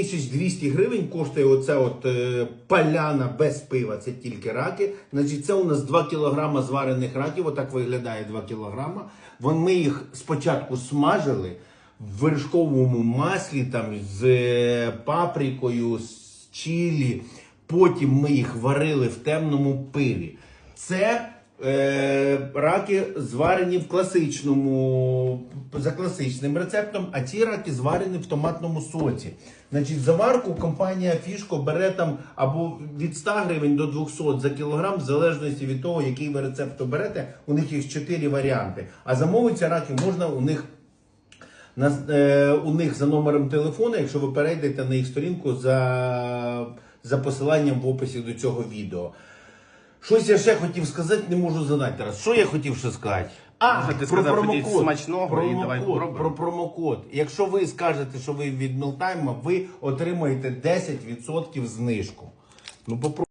5200 гривень коштує оця от е, поляна без пива, це тільки раки. Значить, це у нас 2 кілограма зварених раків, отак виглядає 2 кілограма. Вон Ми їх спочатку смажили в вершковому маслі, там з е, паприкою, з чилі. Потім ми їх варили в темному пиві. Це раки зварені в класичному за класичним рецептом, а ці раки зварені в томатному соці. Значить, заварку компанія Фішко бере там або від 100 гривень до 200 за кілограм, в залежності від того, який ви рецепт оберете. У них є 4 варіанти. А замовити раки можна у них на, е, у них за номером телефону, якщо ви перейдете на їх сторінку за, за посиланням в описі до цього відео. Щось я ще хотів сказати, не можу задати зараз. Що я хотів ще сказати? А, Може, ти сказав, промокод. смачного і давай попробуємо? про промокод. Якщо ви скажете, що ви від Мілтайма, ви отримаєте 10% знижку. Ну попробуйте.